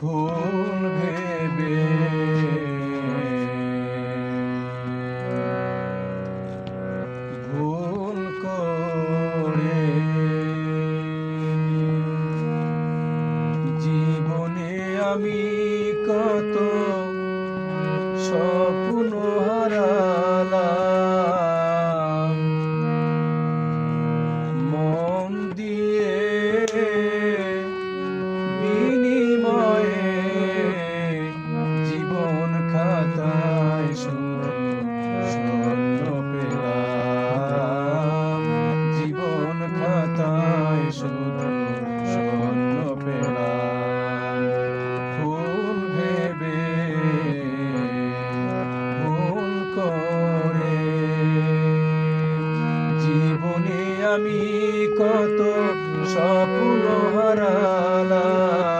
ভুল ভেবে। ভুল আমি কত আমি কত স্বপ্ন হারালাম।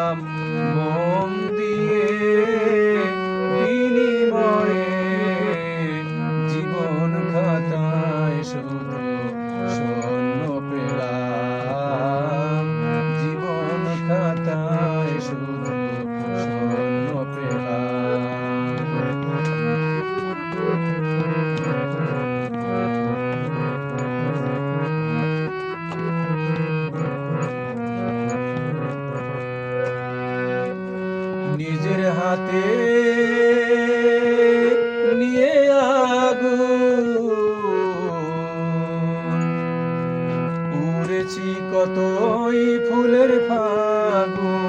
নিজের হাতে নিয়ে আগু উড়েছি কতই ফুলের ফাগুন।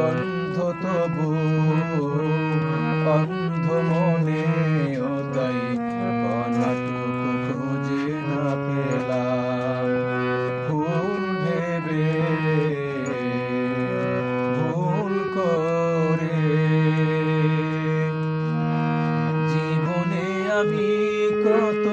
গন্ধ তবু অন্ধ মনে ও তাই কর্ণাটক খুঁজে না পেলাম ভুল ভেবে ভুল করে জীবনে আমি কত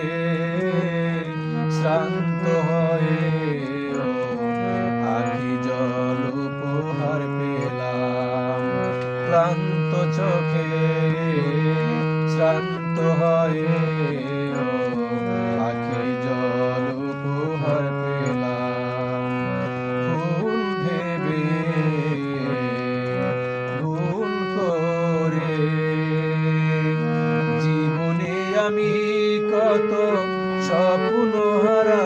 চোখে শ্রান্ত হয়ে আখি জল উপহার পেলাম? ক্লান্ত চোখে শ্রান্ত হয়ে আমি কত স্বপ্ন হারা